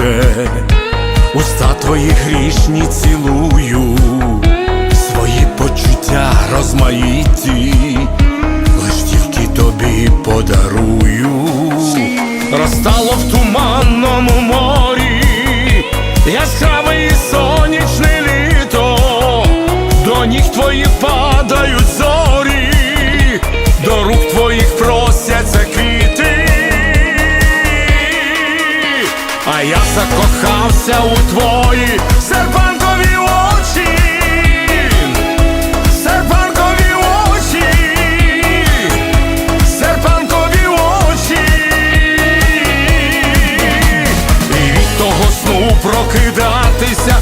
те, уста твої грішні цілую, свої почуття розмаїті, лиш тільки тобі подарую, розтало в туманному морі, яскраво а я закохався у твої серпанкові очі, серпанкові очі, серпанкові очі, і від того сну прокидатися